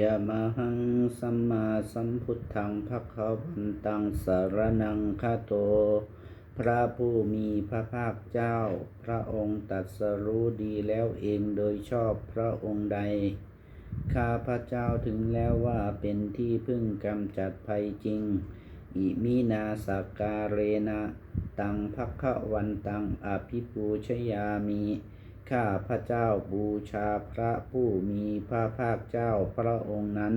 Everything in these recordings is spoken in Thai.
ยะมหังสัมมาสัมพุทธังภะคะวันตังสารนังคาโต พระผู้มีพระภาคเจ้า พระองค์ตรัสรู้ดีแล้วเองโดยชอบพระองค์ใด ข้าพระเจ้าถึงแล้วว่าเป็นที่พึ่งกำจัดภัยจริง อิมินาสัการเรนะ ตังภะคะวันตังอภิปูชยามิ ข้าพระเจ้าบูชาพระผู้มีพระภาคเจ้าพระองค์นั้น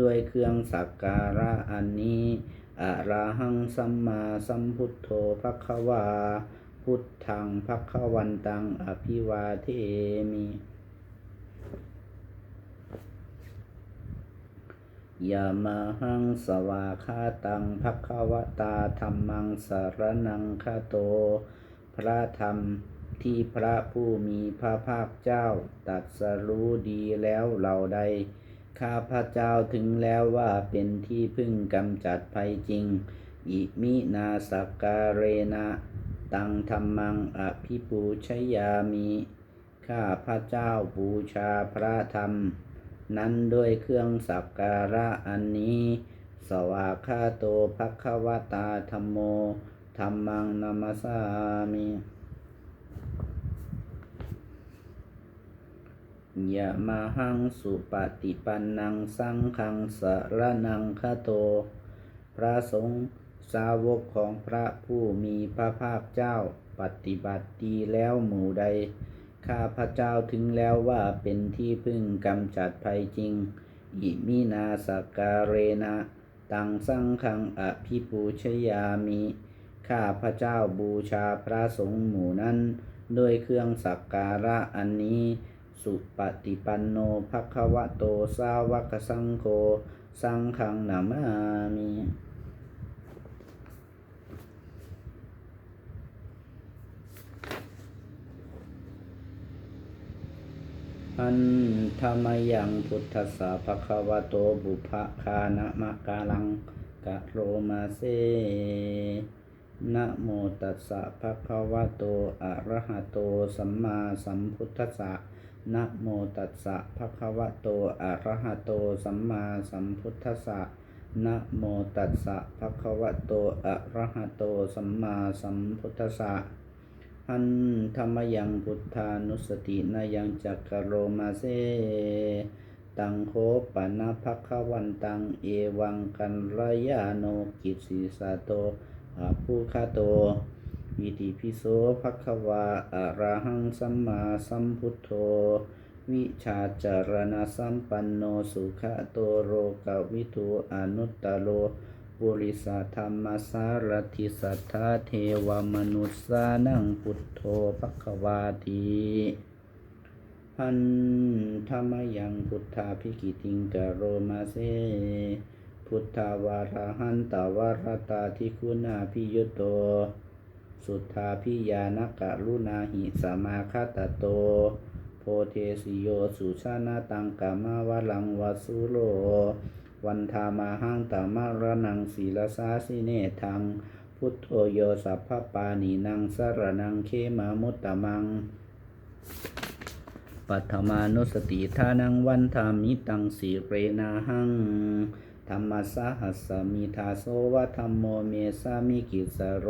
ด้วยเครื่องสักการะอันนี้อะระหังสัมมาสัมพุทโธภควา พุทธังภควันตังอภิวาเทมิยามาหังสวาคาตังภควตาธรรมังสารนังคาโต พระธรรม ที่พระผู้มีพระภาคเจ้าตรัสรู้ดีแล้วเหล่าใด ข้าพระเจ้าถึงแล้วว่าเป็นที่พึ่งกำจัดภัยจริง อิมินาสกการเรนะตังธรรมังอภิปูชยามิ ข้าพระเจ้าบูชาพระธรรม นั้นด้วยเครื่องสักการะอันนี้ สวากขาโตภควตาธรรมโมธรรมังนามาสามิ ยะมาหังสุปฏิปันนังสังขังสารนังคาโต พระสงฆ์สาวกของพระผู้มีพระภาคเจ้าปฏิบัติดีแล้วหมู่ใด ข้าพระเจ้าถึงแล้วว่าเป็นที่พึ่งกำจัดภัยจริง อิมินาสกการเรนะตังสังขังอภิปูชยามิ ข้าพระเจ้าบูชาพระสงฆ์หมู่นั้น ด้วยเครื่องสักการะอันนี้ สุปฏิปันโนภควะโตสาวกสังโฆสังฆังนามามิอันธรรมยังพุทธสสะภควโตบุพคานะมะกาลังกะโรมาเซนะโมตัสสะภควโตอะระหะโตสัมมาสัมพุทธัสสะ นะโมตัสสะภะคะวะโต อะระหะโต สัมมาสัมพุทธัสสะนะโมตัสสะภะคะวะโต อะระหะโต สัมมาสัมพุทธัสสะหันธรรมยังพุทธานุสตินายังจักกะโรมาเซ ตังโคปะนะภะคะวันตัง เอวังกันรยาโนกิสีสาโตอาภูคาโต อิติปิโสภะคะวาอะระหังสัมมาสัมพุทโธ วิชาจารณสัมปันโนสุขะโตโรกวิทูอนุตตโรปุริสธรรมสารทิสัทธาเทวมนุษสานังพุทโธภควาทีหันธรรมยังพุทธาภิกิติงกะโรมาเซพุทธาวาระหันตาวารตาทิคุณาพิยุโต สุทธาพิยานกะรุณาหิสมาคาตโต โพเทสิโยสุชานาตังกามาวลังวาสุโล วันธามาหังตามารนังศีลสาสิเนทัง พุทโธโยสัพพปานีนังสรนังเคมามุตตมังปัทมานุสติทานังวันธามิตังสีเรนาหังธรรมสหัสสมิทาโสวะธรรมโมเมสามิกิสโร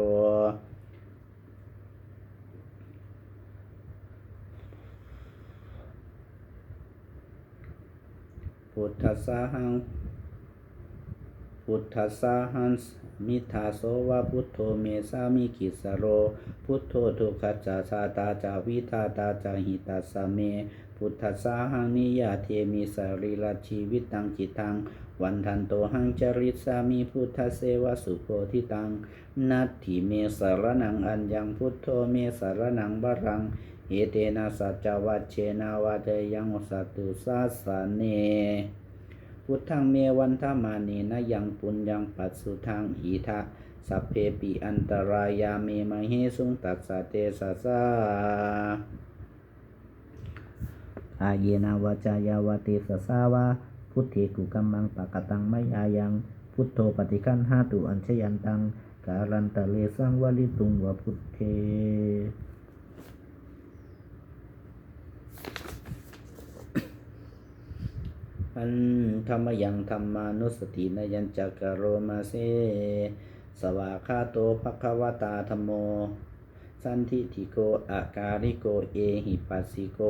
พุทธสาหัง พุทธสาหันมิทาโสวะพุทโธเมสามิกิสโร พุทโธทุกขจาชาตาจาวิทาตาจาหิตาสเม พุทธสาหังนิยาเทมิสรีลชีวิตตังจิตังวันทันโตหังจริตสามิพุทธเสวสุโพธิตัง นัตถิเมสารนังอัญญังพุทโธเมสารนังบารัง เอเตนะสัจจวัชเชนาวาเดยังสัตตุสาสาเนพุทธังเมวันธมานีนะยังปุญญังปัสสุทางอีทะสัพเพปิอันตรายาเมมเหสุงตัสสะเตสะสาอาเยนาวาจายาวาเตสะสาวาพุทเทกุกัมมังปะกตังไม่อายังพุทโธปฏิคันหาตุอัญชยันตังการันตะเลสังวลิตุงวะพุทเท อันธรรมยังธรรมานุสตินยัญจักกะโรมาเซสวากขาโตภควตาธรรมโม สันทิทิโกอาการิโกเอหิปัสสิโก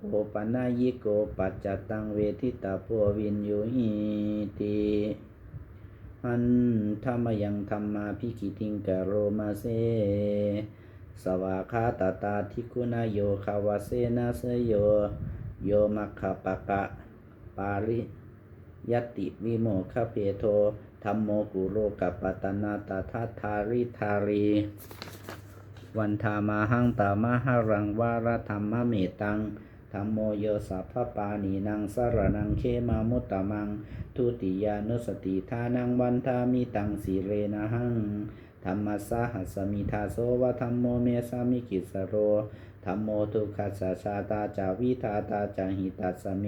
โอปัญญิโกปัจจตังเวทิตาโพวินโยหิติอันธรรมยังธรรมาพิกิติงกโรมาเซสวากขาตาตาทิคุณโยคาวาเสนาเสโย โยมัคคปะกะ ปาริยติวิโมคเพโทธรรมโมกุโรกัปปตนาตาทาริทารี วันธามาหังตามหรังวารธรรมเมตังธรรมโมโยสัพพปานีนังสรนังเคมามุตตะมัง ทุติยานุสติทานังวันทามิตังสีเรนะหังธรรมสะหัสสมิทาโสวะธรรมโมเมสามิกิสโร ธรรมโมทุกขัสสะชาตาจาวิทาตาจาหิตัสเม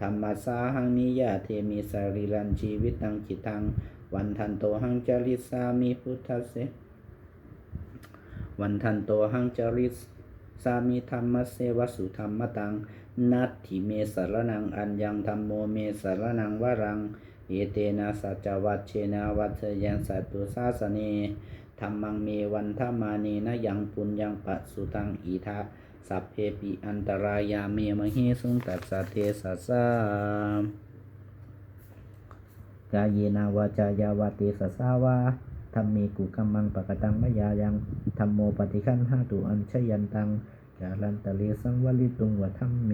ธรรมัสาหังนิยาเทมิสรีรันชีวิตังจิตัง วันทันโตหังจริสามิพุทธเสวันทันโตหังจริสสามิธรรมเสวสุธรรมตัง นัตถิเมสารนังอัญญังธรรมโมเมสารนังวรัง เอเตนะสัจจวัชเชนะวัชยังสัตตุสาสเน ธรรมังเมวันธมานีนะยังปุญญังปัสสุตังอีทะสัพเพปิอันตรายาเมมหิสุงตัสสะเทสัสะกายเยนาวาจายาวาตสสสาวาธรรมเมกุกัมมังปะกตังมยายังธรรมโมปฏิคันห้าตุอัญชยันตังกาลันตะเลสังวลิตุงวะธรรมเม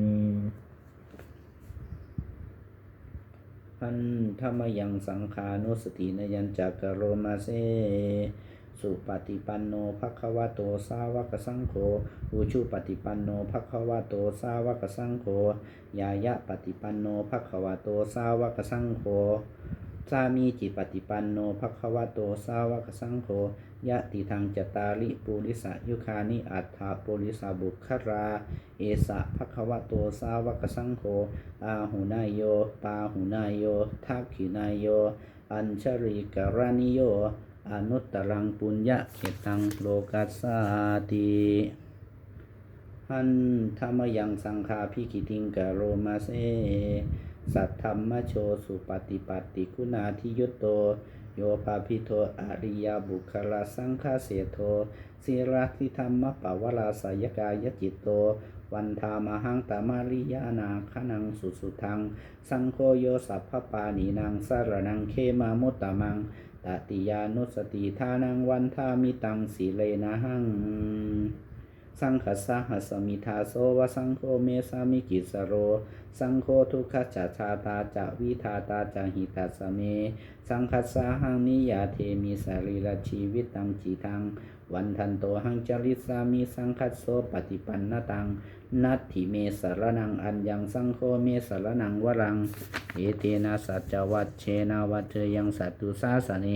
อันธรรมยังสังขานุสตินยัญจักกะโรมาเซ สุปฏิปันโนภควะโตสาวกสังโฆอุชุปฏิปันโนภควะโตสาวกสังโฆยายะปฏิปันโนภควะโตสาวกสังโฆสามีจิปฏิปันโนภควะโตสาวกสังโฆยะติทางจตาริปุริสยุคานิอัฏฐาปุริสบุคครา เอสะภควะโตสาวกสังโฆอาหุนายโย ปาหุนายโยทักขินายโย อัญชริกรณิโย อนุตตรังปุญญะเขตังโลกัสสาติหันธรรมยังสังฆาพิกิติงกะโรมาเซ สัทธรรมโชสุปฏิปัตติคุณาทิยุตโต โยปาพิโทอริยบุคลาสังฆาเสโทสิราธิธรรมปวราสายกายจิตโต วันธามหังตามาริยานาคนังสุสุทัง สังโฆโยสัพพปานีนางสารนังเคมามุตตะมัง ตติยานุสติทานังวันทามิตังสีเลนะหัง สังขสหัสมิทาโสวะสังโฆเมสามิกิสโร สังโฆทุกขจาชาตาจะวิทาตาจะหิตาสเม สังขสหังนิยาเทมิสรีรชีวิตตังจิตัง วันทันโตหังจริสามิสังคัสโสปฏิปันนตัง นัตถิเมสารนังอัญญังสังโฆเมสารนังวรัง เอเตนะสัจวัชเชนะวัชยังสัตตุสาสเน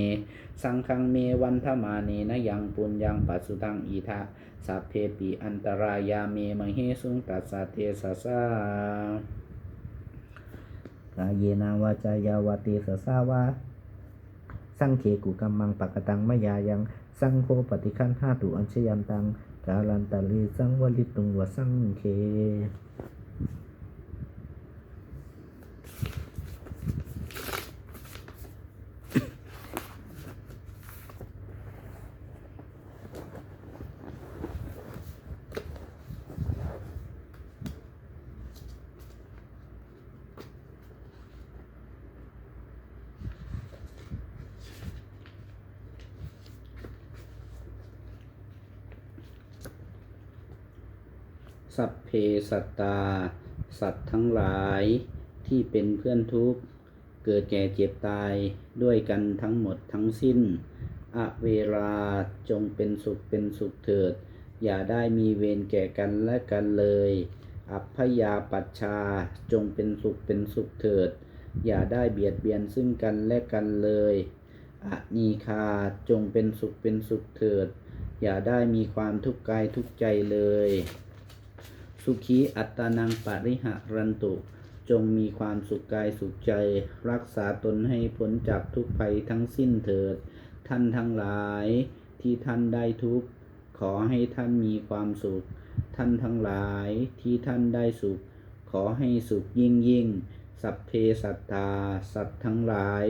สังฆังเมวันธมานีนะยังปุญญังปัสสุตังอีทะสัพเพปิอันตรายาเมมเหสุงตัสสะเทสสะกายเยนาวาจายาวาเตสสาวา สังเคกุกัมมังปะกตังมายายังสังโฆปฏิคันห้าตุอัญชยันตังกาลันตะลีสังวลิตุงวสังเค สัพเพสัตตา สัตว์ทั้งหลายที่เป็นเพื่อนทุกข์ เกิดแก่เจ็บตายด้วยกันทั้งหมดทั้งสิ้นอเวลาจงเป็นสุขเป็นสุขเถิด อย่าได้มีเวรแก่กันและกันเลย อัพยาปัชชาจงเป็นสุขเป็นสุขเถิด อย่าได้เบียดเบียนซึ่งกันและกันเลยอนีคาจงเป็นสุขเป็นสุขเถิด อย่าได้มีความทุกข์กายทุกข์ใจเลย สุขีอัตานังปริหะรันตุ จงมีความสุขกายสุขใจ รักษาตนให้พ้นจากทุกภัยทั้งสิ้นเถิด ท่านทั้งหลายที่ท่านได้ทุกข์ขอให้ท่านมีความสุข ท่านทั้งหลายที่ท่านได้สุข ขอให้สุขยิ่งยิ่ง สัพเพสัตตา สัตว์ทั้งหลาย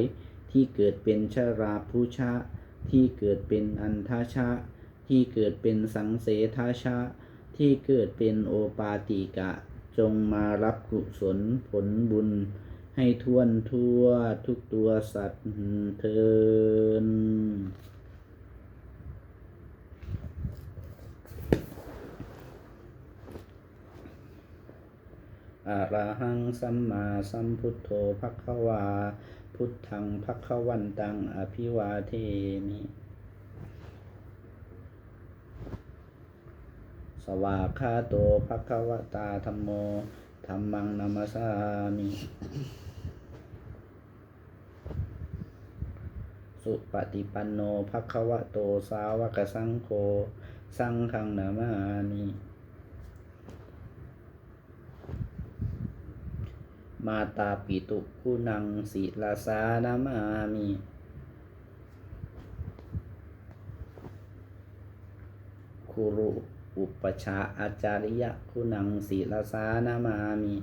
ที่เกิดเป็นชราผู้ชะ ที่เกิดเป็นอันทชะ ที่เกิดเป็นสังเสทชะ ที่เกิดเป็นโอปาติกะ จงมารับกุศลผลบุญ ให้ท่วนทั่วทุกตัวสัตว์เทินอะระหังสัมมาสัมพุทโธภควา พุทธังภควันตัง อภิวาเทมิ วากาโตภะคะวตาธัมโมธัมมังนัมสสามิสุปฏิปันโนภะคะวะโตสาวกสังโฆสังฆังนามามิมาตาปิตุคุณังศิลาสานามามิคุรุ อุปชาอาจาริยะคุณังศีลาสานามามิ